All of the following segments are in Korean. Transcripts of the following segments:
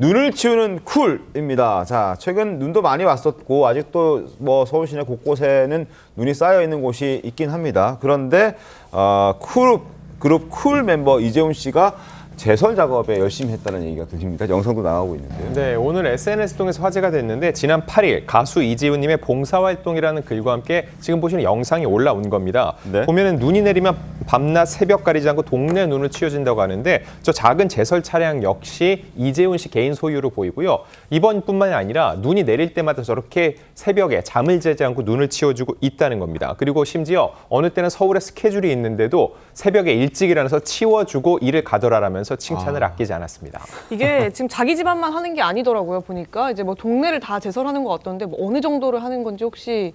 눈을 치우는 쿨입니다. 자, 최근 눈도 많이 왔었고 아직도 뭐 서울 시내 곳곳에는 눈이 쌓여 있는 곳이 있긴 합니다. 그런데 어, 쿨 그룹 쿨 멤버 이재훈 씨가 제설 작업에 열심히 했다는 얘기가 들립니다. 영상도 나가고 있는데요. 네, 오늘 SNS 통해서 화제가 됐는데 지난 8일 가수 이지훈님의 봉사활동이라는 글과 함께 지금 보시는 영상이 올라온 겁니다. 네. 보면은 눈이 내리면 밤낮 새벽 가리지 않고 동네 눈을 치워준다고 하는데 저 작은 제설 차량 역시 이재훈 씨 개인 소유로 보이고요. 이번뿐만이 아니라 눈이 내릴 때마다 저렇게 새벽에 잠을 자지 않고 눈을 치워주고 있다는 겁니다. 그리고 심지어 어느 때는 서울에 스케줄이 있는데도 새벽에 일찍 일어나서 치워주고 일을 가더라라면서 칭찬을 아. 끼지 않았습니다. 이게 지금 자기 집안만 하는 게 아니더라고요. 보니까 이제 뭐 동네를 다 제설하는 것 같던데 뭐 어느 정도를 하는 건지 혹시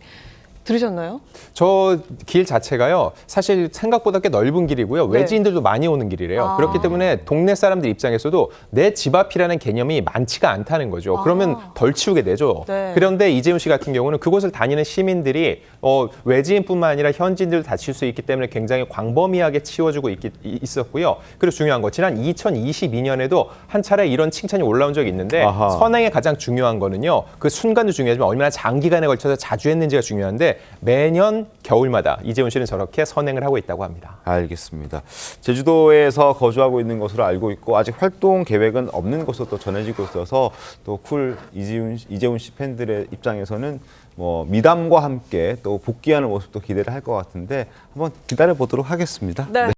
들으셨나요? 저 길 자체가요 사실 생각보다 꽤 넓은 길이고요 네. 외지인들도 많이 오는 길이래요 아. 그렇기 때문에 동네 사람들 입장에서도 내 집 앞이라는 개념이 많지가 않다는 거죠 그러면 덜 치우게 되죠 아. 네. 그런데 이재훈 씨 같은 경우는 그곳을 다니는 시민들이 어, 외지인뿐만 아니라 현지인들도 다칠 수 있기 때문에 굉장히 광범위하게 치워주고 이- 있었고요 그리고 중요한 거 지난 2022년에도 한 차례 이런 칭찬이 올라온 적이 있는데 아하. 선행의 가장 중요한 거는요 그 순간도 중요하지만 얼마나 장기간에 걸쳐서 자주 했는지가 중요한데 매년 겨울마다 이재훈 씨는 저렇게 선행을 하고 있다고 합니다. 알겠습니다. 제주도에서 거주하고 있는 것으로 알고 있고 아직 활동 계획은 없는 것으로 또 전해지고 있어서 또 쿨 이재훈, 이재훈 씨 팬들의 입장에서는 뭐 미담과 함께 또 복귀하는 모습도 기대를 할 것 같은데 한번 기다려 보도록 하겠습니다. 네.